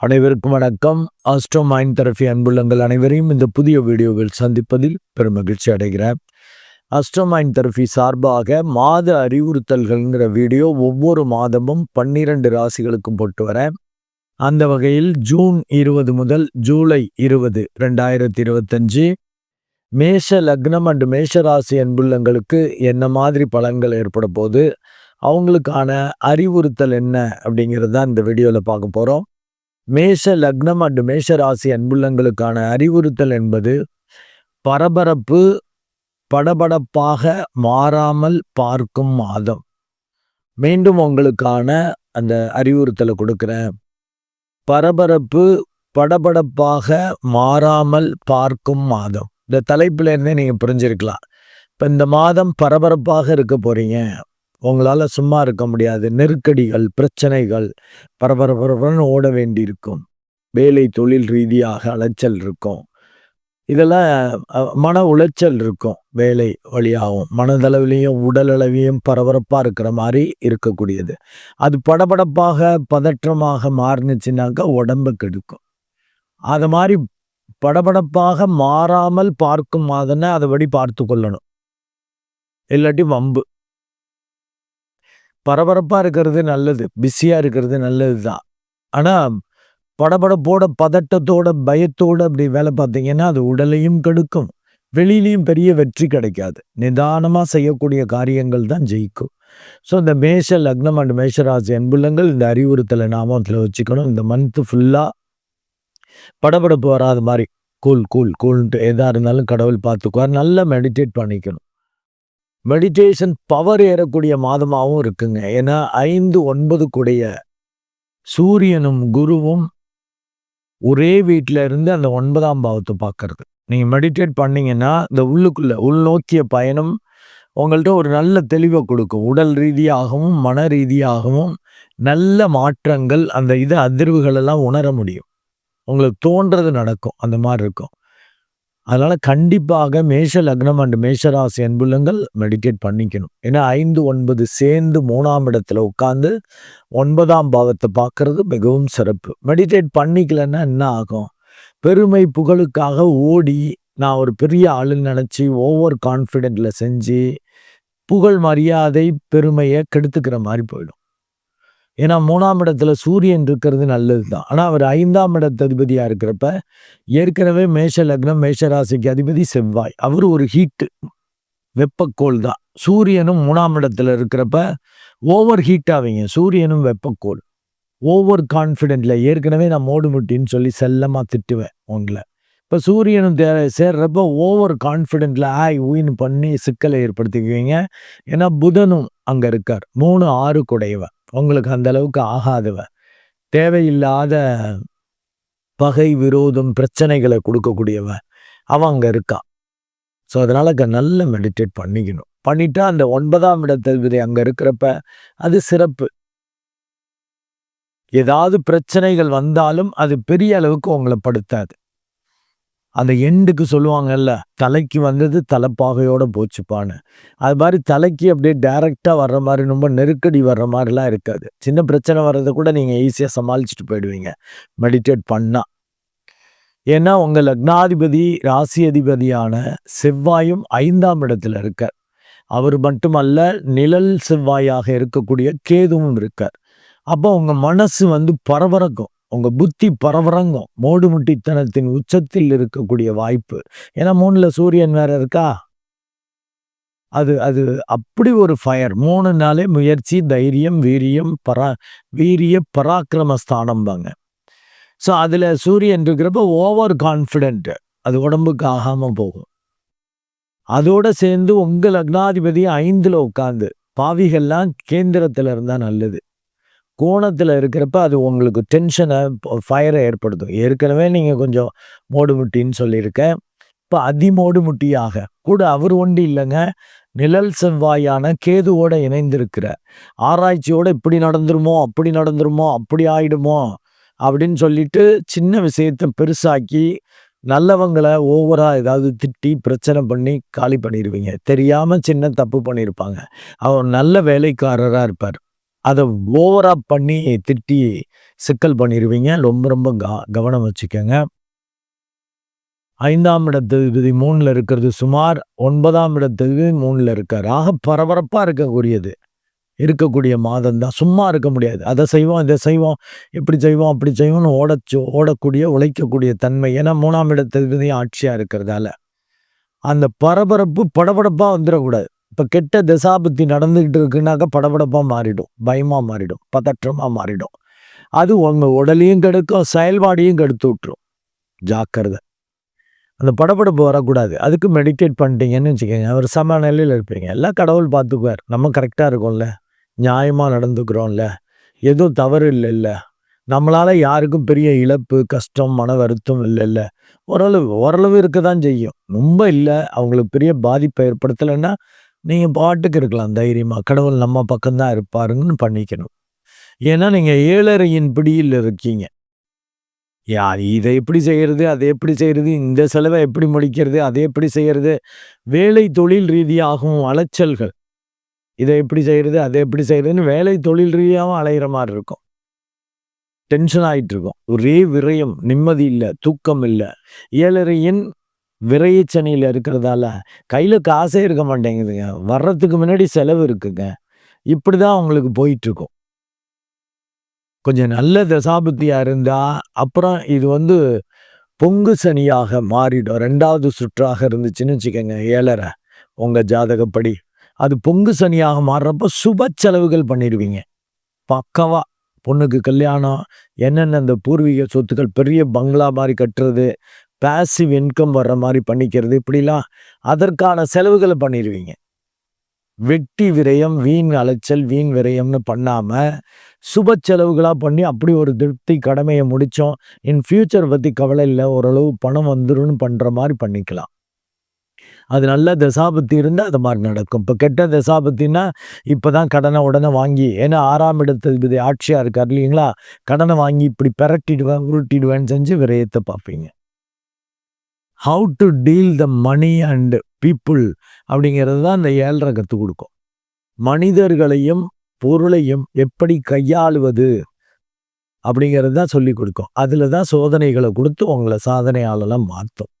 அனைவருக்கும் வணக்கம். Astro mind therapy அன்புள்ளங்கள் அனைவரையும் இந்த புதிய வீடியோவில் சந்திப்பதில் பெரும் மகிழ்ச்சி அடைகிறேன். ஆஸ்ட்ரோ மைண்ட் தெரபி சார்பாக மாத அறிவுறுத்தல்கள்ங்கிற வீடியோ ஒவ்வொரு மாதமும் பன்னிரண்டு ராசிகளுக்கும் போட்டு வரேன். அந்த வகையில் ஜூன் இருபது முதல் ஜூலை இருபது ரெண்டாயிரத்தி இருபத்தஞ்சு மேஷ லக்னம் அண்டு மேஷ ராசி அன்புள்ளங்களுக்கு என்ன மாதிரி பலன்கள் ஏற்பட போது அவங்களுக்கான அறிவுறுத்தல் என்ன அப்படிங்கிறது தான் இந்த வீடியோவில் பார்க்க போகிறோம் மேஷ லக்னம் அண்டு மேஷ ராசி அன்புள்ளங்களுக்கான அறிவுறுத்தல் என்பது பரபரப்பு படபடப்பாக மாறாமல் பார்க்கும் மாதம். மீண்டும் உங்களுக்கான அந்த அறிவுறுத்தலை கொடுக்குறேன். பரபரப்பு படபடப்பாக மாறாமல் பார்க்கும் மாதம். இந்த தலைப்புலேருந்தே நீங்கள் புரிஞ்சிருக்கலாம். இப்போ இந்த மாதம் பரபரப்பாக இருக்க போகிறீங்க உங்களால் சும்மா இருக்க முடியாது. நெருக்கடிகள் பிரச்சனைகள் பரபரபரப்புன்னு ஓட வேண்டியிருக்கும். வேலை தொழில் ரீதியாக அலைச்சல் இருக்கும். இதெல்லாம் மன உளைச்சல் இருக்கும். வேலை வழியாகவும் மனதளவிலையும் உடலளவையும் பரபரப்பாக இருக்கிற மாதிரி இருக்கக்கூடியது. அது படபடப்பாக பதற்றமாக மாறுனுச்சுனாக்கா உடம்பு கெடுக்கும். அது மாதிரி படபடப்பாக மாறாமல் பார்க்கும் மாதனை அதைபடி பார்த்து கொள்ளணும் இல்லாட்டி வம்பு. பரபரப்பாக இருக்கிறது நல்லது பிஸியாக இருக்கிறது நல்லது தான். ஆனால் படபடப்போட பதட்டத்தோட பயத்தோடு அப்படி வேலை பார்த்தீங்கன்னா அது உடலையும் கெடுக்கும். வெளியிலையும் பெரிய வெற்றி கிடைக்காது. நிதானமாக செய்யக்கூடிய காரியங்கள் தான் ஜெயிக்கும். ஸோ இந்த மேஷ லக்னம் அண்ட் மேஷராசி அன்புள்ளங்கள் இந்த அறிவுறுத்தலை நாமத்தில் வச்சுக்கணும். இந்த மந்த்து ஃபுல்லாக படபடப்பு வராத மாதிரி கூல் கூல் கூல்ன்ட்டு எதாக இருந்தாலும் கடவுள் பார்த்துக்குவார். நல்லா மெடிடேட் பண்ணிக்கணும். மெடிடேஷன் பவர் ஏறக்கூடிய மாதமாகவும் இருக்குங்க. ஏன்னா ஐந்து ஒன்பது கூடிய சூரியனும் குருவும் ஒரே வீட்டில் இருந்து அந்த ஒன்பதாம் பாவத்தை பார்க்கறது. நீங்கள் மெடிடேட் பண்ணீங்கன்னா இந்த உள்ளுக்குள்ள உள்நோக்கிய பயணம் உங்கள்கிட்ட ஒரு நல்ல தெளிவை கொடுக்கும். உடல் ரீதியாகவும் மன ரீதியாகவும் நல்ல மாற்றங்கள் அந்த இது அதிர்வுகளெல்லாம் உணர முடியும். உங்களுக்கு தோன்றது நடக்கும். அந்த மாதிரி இருக்கும். அதனால் கண்டிப்பாக மேஷ லக்னம் அண்ட் மேஷராசி அன்புள்ளங்கள் மெடிடேட் பண்ணிக்கணும். ஏன்னா ஐந்து ஒன்பது சேர்ந்து மூணாம் இடத்துல உட்காந்து ஒன்பதாம் பாவத்தை பார்க்கறது மிகவும் சிறப்பு. மெடிடேட் பண்ணிக்கலன்னா என்ன ஆகும்? பெருமை புகழுக்காக ஓடி நான் ஒரு பெரிய ஆளுன்னு நினச்சி ஓவர் கான்ஃபிடென்ட்டில் செஞ்சு புகழ் மரியாதை பெருமையை கெடுத்துக்கிற மாதிரி போயிடும். ஏன்னா மூணாம் இடத்துல சூரியன் இருக்கிறது நல்லது தான் ஆனால் அவர் ஐந்தாம் இடத்து அதிபதியாக இருக்கிறப்ப ஏற்கனவே மேஷ லக்னம் மேஷ ராசிக்கு அதிபதி செவ்வாய். அவர் ஒரு ஹீட்டு வெப்பக்கோள் தான். சூரியனும் மூணாம் இடத்துல இருக்கிறப்ப ஓவர் ஹீட் ஆவீங்க சூரியனும் வெப்பக்கோள். ஓவர் கான்ஃபிடென்ட்ல ஏற்கனவே நான் மோடு முட்டின்னு சொல்லி செல்லமாக திட்டுவேன் உங்களை. இப்போ சூரியனும் தே சேர்றப்ப ஓவர் கான்ஃபிடென்ட்ல ஆய் ஊயின்னு பண்ணி சிக்கலை ஏற்படுத்திக்குவீங்க. ஏன்னா புதனும் அங்கே இருக்கார். மூணு ஆறு குடையவன். உங்களுக்கு அந்த அளவுக்கு ஆகாதவ. தேவையில்லாத பகை விரோதம் பிரச்சனைகளை கொடுக்கக்கூடியவன் அவன் அங்கே இருக்கான் ஸோ அதனால் அங்கே நல்ல மெடிடேட் பண்ணிக்கணும். பண்ணிட்டா அந்த ஒன்பதாம் இடத்ததிபதி அங்கே இருக்கிறப்ப அது சிறப்பு. ஏதாவது பிரச்சனைகள் வந்தாலும் அது பெரிய அளவுக்கு உங்களை படுத்தாது. அந்த எண்டுக்கு சொல்லுவாங்கல்ல தலைக்கு வந்தது தலைப்பாகையோட போச்சுப்பான்னு. அது மாதிரி தலைக்கு அப்படியே டைரக்டாக வர்ற மாதிரி ரொம்ப நெருக்கடி வர்ற மாதிரிலாம் இருக்காது. சின்ன பிரச்சனை வர்றதை கூட நீங்கள் ஈஸியாக சமாளிச்சுட்டு போயிடுவீங்க. மெடிடேட் பண்ணால் ஏன்னா உங்கள் லக்னாதிபதி ராசி அதிபதியான செவ்வாயும் ஐந்தாம் இடத்துல இருக்கார். அவர் மட்டுமல்ல நிழல் செவ்வாயாக இருக்கக்கூடிய கேதுவும் இருக்கார். அப்போ உங்கள் மனசு வந்து பரபரக்கும். உங்கள் புத்தி பரபரங்கும் மோடுமுட்டித்தனத்தின் உச்சத்தில் இருக்கக்கூடிய வாய்ப்பு. ஏன்னா மூணில் சூரியன் வேற இருக்கா? அது அது அப்படி ஒரு ஃபயர் மூணு நாளே முயற்சி தைரியம் வீரியம் பரா வீரிய பராக்கிரம ஸ்தானம்பாங்க ஸோ அதில் சூரியன் இருக்கிறப்ப ஓவர் கான்ஃபிடென்ட்டு அது உடம்புக்கு ஆகாமல் போகும். அதோடு சேர்ந்து உங்கள் லக்னாதிபதி ஐந்தில் உட்காந்து பாவிகள்லாம் கேந்திரத்தில் இருந்தால் நல்லது. கோணத்தில் இருக்கிறப்ப அது உங்களுக்கு டென்ஷனை ஃபயரை ஏற்படுத்தும். ஏற்கனவே நீங்கள் கொஞ்சம் மோடுமுட்டின்னு சொல்லியிருக்கேன் இப்போ அதிமோடுமுட்டியாக கூட அவர் ஒண்டி இல்லைங்க. நிழல் செவ்வாயான கேதுவோட இணைந்திருக்கிற. ஆராய்ச்சியோட இப்படி நடந்துருமோ அப்படி நடந்துருமோ அப்படி ஆயிடுமோ அப்படின்னு சொல்லிட்டு சின்ன விஷயத்தை பெருசாக்கி நல்லவங்களை ஓவராக ஏதாவது திட்டி பிரச்சனை பண்ணி காலி பண்ணிடுவீங்க தெரியாமல் சின்ன தப்பு பண்ணியிருப்பாங்க அவர் நல்ல வேலைக்காரராக இருப்பார். அதை ஓவராக பண்ணி திட்டி சிக்கல் பண்ணிடுவீங்க ரொம்ப ரொம்ப க கவனம் வச்சுக்கோங்க ஐந்தாம் இடத்ததிபதி மூணில் இருக்கிறது சுமார் ஒன்பதாம் இடத்ததிபதி மூணில் இருக்கார் ஆக பரபரப்பாக இருக்கக்கூடியது. இருக்கக்கூடிய மாதம் தான். சும்மா இருக்க முடியாது. அதை செய்வோம், இதை செய்வோம், இப்படி செய்வோம், அப்படி செய்வோம்னு ஓடச்சு ஓடக்கூடிய, உழைக்கக்கூடிய தன்மை. ஏன்னா 3ஆம் இடத்ததிபதி ஆட்சியாக இருக்கிறதால. அந்த பரபரப்பு படபடப்பாக வந்துடக்கூடாது இப்போ கெட்ட திசாபுத்தி நடந்துக்கிட்டு இருக்குன்னாக்க படபடப்பாக மாறிடும். பயமாக மாறிடும். பதற்றமாக மாறிடும். அது உங்கள் உடலையும் கெடுக்கும், செயல்பாடையும் கெடுத்து விட்டுரும். ஜாக்கிரதை. அந்த படபடப்பு வரக்கூடாது. அதுக்கு மெடிடேட் பண்ணிட்டீங்கன்னு வச்சுக்கோங்க ஒரு சமநிலையில இருப்பீங்க. எல்லாம் கடவுள் பார்த்துக்குவார். நம்ம கரெக்டாக இருக்கோம்ல. நியாயமாக நடந்துக்கிறோம்ல. எதுவும் தவறு இல்லைல்ல நம்மளால் யாருக்கும் பெரிய இழப்பு, கஷ்டம், மன வருத்தம் இல்லைல்ல ஓரளவு ஓரளவு இருக்க தான் செய்யும். ரொம்ப இல்லை அவங்களுக்கு பெரிய பாதிப்பை ஏற்படுத்தலைன்னா நீங்கள் பாட்டுக்கு இருக்கலாம் தைரியமாக கடவுள் நம்ம பக்கம்தான் இருப்பாருங்கன்னு பண்ணிக்கணும். ஏன்னா நீங்கள் ஏழரையின் பிடியில் இருக்கீங்க. யா இதை எப்படி செய்கிறது அதை எப்படி செய்கிறது இந்த செலவை எப்படி முடிக்கிறது? அதை எப்படி செய்கிறது வேலை தொழில் ரீதியாகவும் அலைச்சல்கள். இதை எப்படி செய்கிறது அதை எப்படி செய்கிறதுன்னு வேலை தொழில் ரீதியாகவும் அலைகிற மாதிரி இருக்கும். டென்ஷன் ஆகிட்டு இருக்கும். ஒரே விரயம், நிம்மதி இல்லை தூக்கம் இல்லை ஏழரையின் விரைச்சனியில் இருக்கிறதால, கையில் காசே இருக்க மாட்டேங்குதுங்க. வர்றதுக்கு முன்னாடி செலவு இருக்குங்க. இப்படிதான் உங்களுக்கு போயிட்டுருக்கும். கொஞ்சம் நல்ல தசாபுத்தியா இருந்தால் அப்புறம் இது வந்து பொங்கு சனியாக மாறிடும். ரெண்டாவது சுற்றாக இருந்துச்சுன்னு வச்சுக்கோங்க ஏழரை உங்கள் ஜாதகப்படி. அது பொங்கு சனியாக மாறுறப்ப சுப செலவுகள் பண்ணிடுவீங்க பக்கவா பொண்ணுக்கு கல்யாணம், என்னென்ன அந்த பூர்வீக சொத்துக்கள், பெரிய பங்களா மாதிரி கட்டுறது, பேசிவ் இன்கம் வர்ற மாதிரி பண்ணிக்கிறது, இப்படிலாம் அதற்கான செலவுகளை பண்ணிடுவீங்க வெட்டி விரயம், வீண் அலைச்சல், வீண் விரயம்னு பண்ணாமல் சுப செலவுகளாக பண்ணி அப்படி ஒரு திருப்தி கடமையை முடித்தோம் இன் ஃபியூச்சர் பற்றி கவலை இல்லை ஓரளவு பணம் வந்துடும் பண்ணுற மாதிரி பண்ணிக்கலாம். அது நல்ல தசாபத்தி இருந்தால் அது மாதிரி நடக்கும். இப்போ கெட்ட திசாபத்தின்னா இப்போ தான் கடனை உடனே வாங்கி ஏன்னா 6ஆம் இடத்ததிபதி ஆட்சியாக இருக்கார் இல்லைங்களா கடனை வாங்கி இப்படி பெரட்டிடுவேன், உருட்டிடுவேன்னு செஞ்சு விரயத்தை பார்ப்பீங்க. How to deal the money and people அப்படிங்கிறது தான் இந்த ஏழரை கற்றுக் கொடுக்கும் மனிதர்களையும், பொருளையும் எப்படி கையாளுவது? அப்படிங்கிறது தான் சொல்லிக் கொடுக்கும் அதில் தான் சோதனைகளை கொடுத்து உங்களை சாதனையாளெல்லாம் மாற்றும்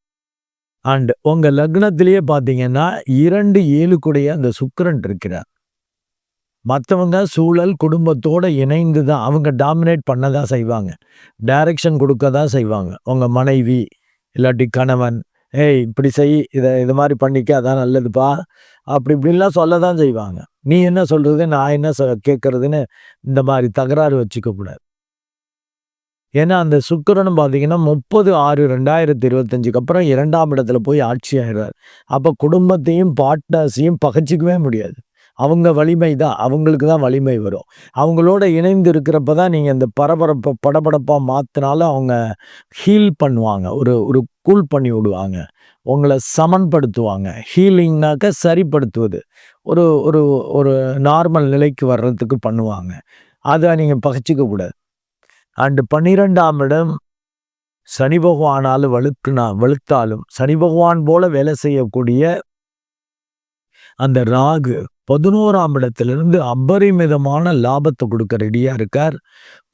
அண்டு உங்கள் லக்னத்திலேயே பார்த்தீங்கன்னா, 2 7க்குடைய அந்த சுக்கரன் இருக்கிறார். மற்றவங்க சூழல், குடும்பத்தோடு இணைந்து தான் அவங்க டாமினேட் பண்ண தான் செய்வாங்க. டைரக்ஷன் கொடுக்க தான் செய்வாங்க. உங்கள் மனைவி, இல்லாட்டி கணவன், "ஏய் இப்படி செய். இதை இது மாதிரி பண்ணிக்க. அதான் நல்லதுப்பா." அப்படி இப்படின்லாம் சொல்ல தான் செய்வாங்க. நீ என்ன சொல்கிறது நான் என்ன சொ கேட்கறதுன்னு இந்த மாதிரி தகராறு வச்சுக்க கூடாது. ஏன்னா அந்த சுக்கரனும் பார்த்தீங்கன்னா 30/6/2025க்கு அப்புறம் இரண்டாம் இடத்துல போய் ஆட்சி ஆயிடுறார். அப்போ குடும்பத்தையும், பார்ட்னர்ஸையும் பகச்சிக்கவே முடியாது. அவங்க வலிமை தான். அவங்களுக்கு தான் வலிமை வரும். அவங்களோட இணைந்து இருக்கிறப்ப தான் நீங்கள் இந்த பரபரப்பை படபடப்பாக மாற்றினாலும் அவங்க ஹீல் பண்ணுவாங்க. ஒரு ஒரு கூல் பண்ணி விடுவாங்க. உங்களை சமன்படுத்துவாங்க. ஹீலிங்னாக்க சரிப்படுத்துவது. ஒரு ஒரு ஒரு நார்மல் நிலைக்கு வர்றதுக்கு பண்ணுவாங்க. அதை நீங்கள் பகச்சிக்க கூடாது. அண்டு பன்னிரெண்டாம் இடம் சனி பகவானாலும் வலுத்துனா வலுத்தாலும், சனி பகவான் போல வேலை செய்யக்கூடிய அந்த ராகு 11ஆம் இடத்திலிருந்து அபரிமிதமான லாபத்தை கொடுக்க ரெடியாக இருக்கார்.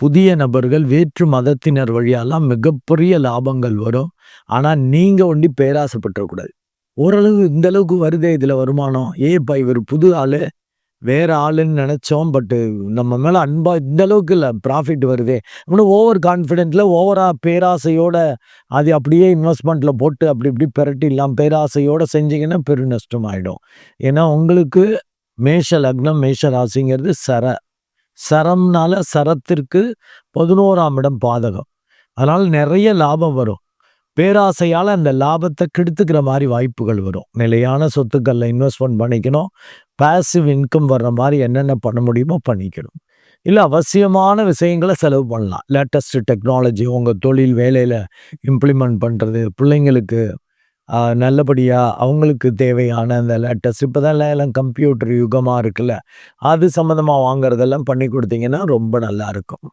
புதிய நபர்கள், வேற்று மதத்தினர் வழியாலாம் மிகப்பெரிய லாபங்கள் வரும். ஆனால் நீங்கள் ஒண்டி பேராசைப்பட்டுறக்கூடாது. ஓரளவு இந்த அளவுக்கு வருதே இதில் வருமானம். ஏப்பா இவர் புது ஆள் வேற ஆளுன்னு நினச்சோம் பட்டு நம்ம மேலே அன்பா இந்த அளவுக்கு இல்லை ப்ராஃபிட் வருதே. அப்படின்னு ஓவர் கான்ஃபிடென்ட்டில் ஓவரா பேராசையோட அது அப்படியே இன்வெஸ்ட்மெண்ட்டில் போட்டு அப்படி இப்படி பெரட்டிடலாம். பேராசையோடு செஞ்சீங்கன்னா பெரு நஷ்டம் ஆகிடும் ஏன்னா உங்களுக்கு மேஷ லக்னம், மேஷ ராசிங்கிறது சர. சரம்னால சரத்திற்கு 11ஆம் இடம் பாதகம். அதனால் நிறைய லாபம் வரும். பேராசையால் அந்த லாபத்தை கெடுத்துக்கிற மாதிரி வாய்ப்புகள் வரும். நிலையான சொத்துக்களில் இன்வெஸ்ட்மெண்ட் பண்ணிக்கணும். பேசிவ் இன்கம் வர்ற மாதிரி என்னென்ன பண்ண முடியுமோ பண்ணிக்கணும். இல்லை அவசியமான விஷயங்களை செலவு பண்ணலாம். லேட்டஸ்ட் டெக்னாலஜி உங்கள் தொழில் வேலையில் இம்ப்ளிமெண்ட் பண்ணுறது பிள்ளைங்களுக்கு நல்லபடியாக அவங்களுக்கு தேவையான அந்த லேட்டஸ்ட் இப்பதான் எல்லாம் கம்ப்யூட்டர் யுகமாக இருக்குல்ல. அது சம்மந்தமாக வாங்குறதெல்லாம் பண்ணி கொடுத்தீங்கன்னா ரொம்ப நல்லாயிருக்கும்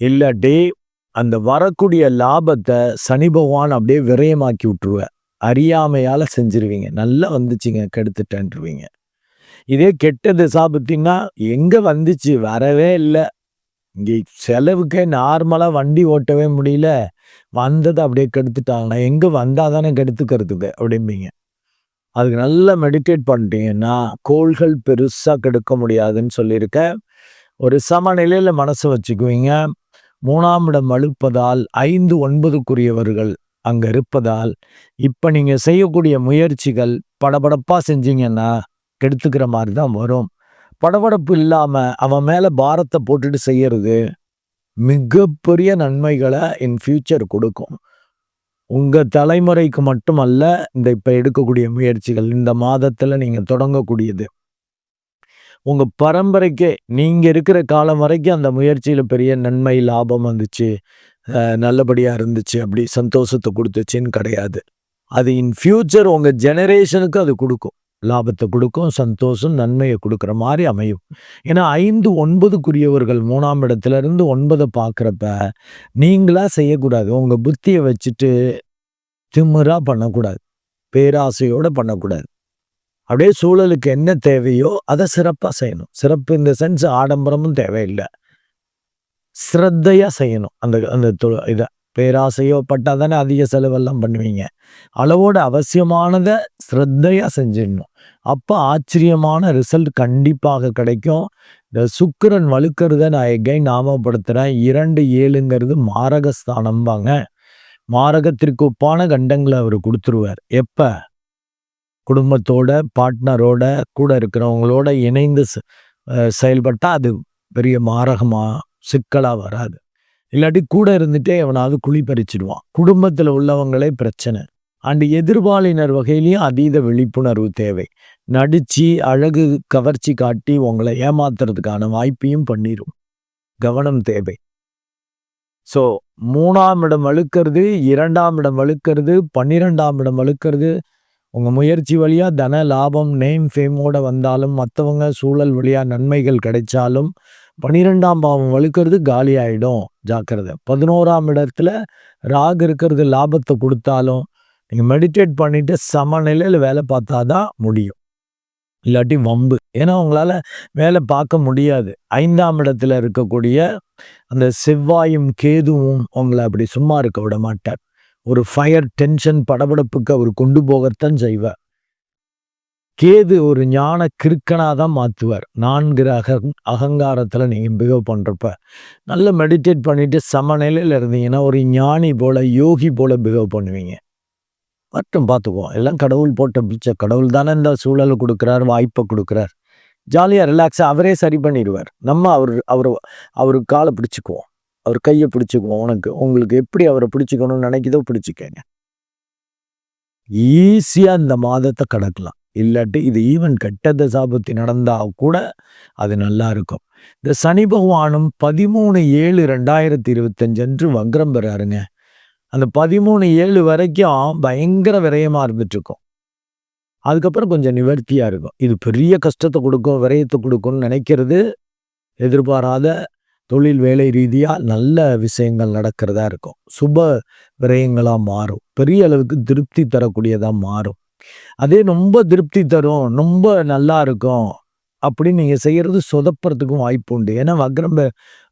இல்லாட்டி அந்த வரக்கூடிய லாபத்தை சனி பகவான் அப்படியே விரயமாக்கி விட்ருவேன் அறியாமையால் செஞ்சுருவீங்க. நல்லா வந்துச்சுங்க கெடுத்துட்டேன்ருவீங்க. இதே கெட்ட திசாபுத்தின்னா எங்கே வந்துச்சு வரவே இல்லை இங்கே செலவுக்கே நார்மலாக வண்டி ஓட்டவே முடியல. வந்ததை அப்படியே கெடுத்துட்டாங்கன்னா எங்கே வந்தால் தானே கெடுத்துக்கிறதுக்கு அப்படிம்பீங்க. அதுக்கு நல்லா மெடிடேட் பண்ணிட்டீங்கன்னா கோள்கள் பெருசாக கெடுக்க முடியாதுன்னு சொல்லியிருக்கேன் ஒரு சமநிலையில் மனசை வச்சுக்குவீங்க. மூணாம் இடம் அழுப்பதால் ஐந்து ஒன்பதுக்குரியவர்கள் அங்கே இருப்பதால் இப்போ நீங்கள் செய்யக்கூடிய முயற்சிகள் படபடப்பாக செஞ்சீங்கன்னா கெடுத்துக்கிற மாதிரி தான் வரும். படபடப்பு இல்லாமல் அவன் மேலே பாரத்தை போட்டுட்டு செய்யறது மிகப்பெரிய நன்மைகளை இன் ஃபியூச்சர் கொடுக்கும். உங்கள் தலைமுறைக்கு மட்டுமல்ல இந்த இப்போ எடுக்கக்கூடிய முயற்சிகள் இந்த மாதத்தில் நீங்கள் தொடங்கக்கூடியது. உங்கள் பரம்பரைக்கே நீங்கள் இருக்கிற காலம் வரைக்கும் அந்த முயற்சியில் பெரிய நன்மை லாபம் வந்துச்சு. நல்லபடியாக இருந்துச்சு அப்படி சந்தோஷத்தை கொடுத்துச்சின்னு கிடையாது. அது இன் ஃபியூச்சர் உங்கள் ஜெனரேஷனுக்கு அது கொடுக்கும். லாபத்தை கொடுக்கும் சந்தோஷம் நன்மையை கொடுக்குற மாதிரி அமையும். ஏன்னா ஐந்து ஒன்பதுக்குரியவர்கள் மூணாம் இடத்துல இருந்து ஒன்பதை பார்க்குறப்ப நீங்களாக செய்யக்கூடாது. உங்கள் புத்தியை வச்சுட்டு திமுறாக பண்ணக்கூடாது. பேராசையோடு பண்ணக்கூடாது. அப்படியே சூழலுக்கு என்ன தேவையோ அதை சிறப்பாக செய்யணும். சிறப்பு இந்த சென்ஸ் ஆடம்பரமும் தேவையில்லை. ஸ்ரத்தையாக செய்யணும். அந்த அந்த இதை. பேராசையோ பட்டால் தானே அதிக செலவெல்லாம் பண்ணுவீங்க. அளவோட அவசியமானதை ஸ்ரத்தையாக செஞ்சிடணும். அப்போ ஆச்சரியமான ரிசல்ட் கண்டிப்பாக கிடைக்கும். இந்த சுக்கரன் வலுக்கிறத நான் எகை ஞாபகப்படுத்துகிறேன் இரண்டு ஏழுங்கிறது மாரகஸ்தானம்பாங்க. மாரகத்திற்கு ஒப்பான கண்டங்களை அவர் கொடுத்துருவார். எப்போ? குடும்பத்தோட பார்ட்னரோட கூட இருக்கிறவங்களோட இணைந்து செயல்பட்டால் அது பெரிய மாரகமாக சிக்கலாக வராது. இல்லாட்டி கூட இருந்துட்டே எவனாவது குழி பறிச்சிடுவான். குடும்பத்தில் உள்ளவங்களே பிரச்சனை. அண்டு எதிர்பாலினர் வகையிலையும் அதீத விழிப்புணர்வு தேவை. நடிச்சு அழகு கவர்ச்சி காட்டி உங்களை ஏமாத்துறதுக்கான வாய்ப்பையும் பண்ணிடும் கவனம் தேவை. ஸோ மூணாம் இடம் அழுக்கிறது இரண்டாம் இடம் அழுக்கிறது பன்னிரெண்டாம் இடம் அழுக்கிறது உங்கள் முயற்சி வழியாக தன லாபம் நேம் ஃபேமோட வந்தாலும் மற்றவங்க சூழல் வழியாக நன்மைகள் கிடைச்சாலும் பனிரெண்டாம் பாவம் வலுக்கிறது காலி ஆகிடும் ஜாக்கிரதை. பதினோராம் இடத்துல ராகு இருக்கிறது லாபத்தை கொடுத்தாலும் நீங்கள் மெடிடேட் பண்ணிட்டு சமநிலையில் வேலை பார்த்தா தான் முடியும். இல்லாட்டி வம்பு. ஏன்னா உங்களால் வேலை பார்க்க முடியாது. ஐந்தாம் இடத்துல இருக்கக்கூடிய அந்த செவ்வாயும் கேதுவும் உங்களை அப்படி சும்மா இருக்க விட மாட்டார். ஒரு ஃபயர் டென்ஷன் படபடப்புக்கு அவர் கொண்டு போகத்தான் செய்வார். கேது ஒரு ஞான கிருக்கனாக தான் மாற்றுவார் நான்கிற அக அகங்காரத்தில் நீங்கள் பிகவ் பண்ணுறப்ப நல்ல மெடிடேட் பண்ணிவிட்டு சமநிலையில் இருந்தீங்கன்னா ஒரு ஞானி போல் யோகி போல் பிகவ் பண்ணுவீங்க. மட்டும் பார்த்துக்குவோம் எல்லாம் கடவுள் போட்ட பிடிச்ச கடவுள் தானே இந்த சூழலை கொடுக்குறார் வாய்ப்பை கொடுக்குறார். ஜாலியாக ரிலாக்ஸாக அவரே சரி பண்ணிடுவார். நம்ம அவர் அவர் அவர் காலை பிடிச்சிக்குவோம். அவர் கையை பிடிச்சிக்குவோம். உனக்கு உங்களுக்கு எப்படி அவரை பிடிச்சிக்கணும்னு நினைக்கிதோ பிடிச்சிக்கங்க. ஈஸியாக இந்த மாதத்தை கடக்கலாம். இல்லாட்டி இது ஈவன் கெட்ட தசாபத்தி நடந்தால் கூட அது நல்லா இருக்கும் இந்த சனி பகவானும் பதிமூணு ஏழு ரெண்டாயிரத்தி இருபத்தஞ்சு அன்று வக்ரம் பெறாருங்க. அந்த பதிமூணு ஏழு வரைக்கும் பயங்கர விரயமாக இருந்துட்டுருக்கும் அதுக்கப்புறம் கொஞ்சம் நிவர்த்தியாக இருக்கும். இது பெரிய கஷ்டத்தை கொடுக்கும் விரயத்தை கொடுக்கும்னு நினைக்கிறது. எதிர்பாராத தொழில் வேலை ரீதியாக நல்ல விஷயங்கள் நடக்கிறதா இருக்கும். சுப விரயங்களாக மாறும். பெரிய அளவுக்கு திருப்தி தரக்கூடியதாக மாறும். அதே ரொம்ப திருப்தி தரும் ரொம்ப நல்லா இருக்கும் அப்படின்னு நீங்கள் செய்கிறது சொதப்புறதுக்கும் வாய்ப்பு உண்டு. ஏன்னா வக்ரம்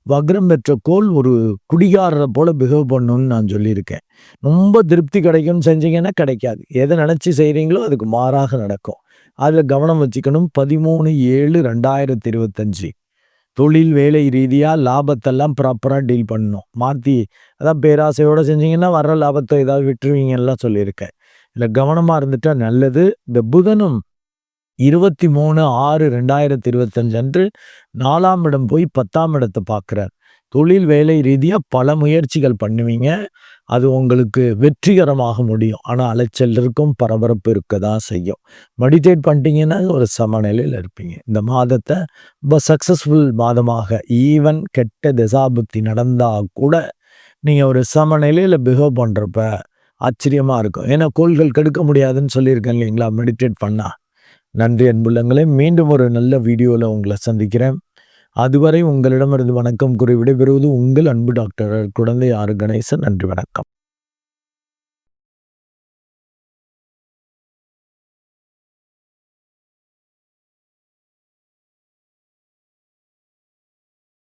வக்ரம் பெற்ற கோல் ஒரு குடிகாரரை போல் பிஹேவ் பண்ணணும்னு நான் சொல்லியிருக்கேன். ரொம்ப திருப்தி கிடைக்கும்னு செஞ்சீங்கன்னா கிடைக்காது. எதை நினச்சி செய்கிறீங்களோ அதுக்கு மாறாக நடக்கும். அதில் கவனம் வச்சுக்கணும். பதிமூணு ஏழு ரெண்டாயிரத்தி இருபத்தஞ்சி. தொழில் வேலை ரீதியாக லாபத்தெல்லாம் ப்ராப்பராக டீல் பண்ணணும். மாற்றி அதான் பேராசையோடு செஞ்சீங்கன்னா வர்ற லாபத்தை ஏதாவது விட்டுருவீங்கலாம் சொல்லியிருக்கேன். இல்லை கவனமாக இருந்துட்டால் நல்லது. இந்த புதனும் இருபத்தி மூணு ஆறு ரெண்டாயிரத்தி இருபத்தஞ்சு அன்று நாலாம் இடம் போய் பத்தாம் இடத்தை பார்க்குறார். தொழில் வேலை ரீதியாக பல முயற்சிகள் பண்ணுவீங்க. அது உங்களுக்கு வெற்றிகரமாக முடியும். ஆனால் அலைச்சல் இருக்கும் பரபரப்பு இருக்க தான் செய்யும். மெடிடேட் பண்ணிட்டீங்கன்னா ஒரு சமநிலையில் இருப்பீங்க. இந்த மாதத்தை ரொம்ப சக்ஸஸ்ஃபுல் மாதமாக ஈவன் கெட்ட திசாபுக்தி நடந்தால் கூட நீங்கள் ஒரு சமநிலையில் பிஹேவ் பண்ணுறப்ப ஆச்சரியமாக இருக்கும். ஏன்னா கோள்கள் கெடுக்க முடியாதுன்னு சொல்லியிருக்கேன் இல்லைங்களா? மெடிடேட் பண்ணால் நன்றி அன்புள்ளங்களே மீண்டும் ஒரு நல்ல வீடியோவில் உங்களை சந்திக்கிறேன். அதுவரை உங்களிடமிருந்து வணக்கம் கூறி விடைபெறுவது உங்கள் அன்பு டாக்டர் குழந்தை ஆறு கணேசன். நன்றி வணக்கம்.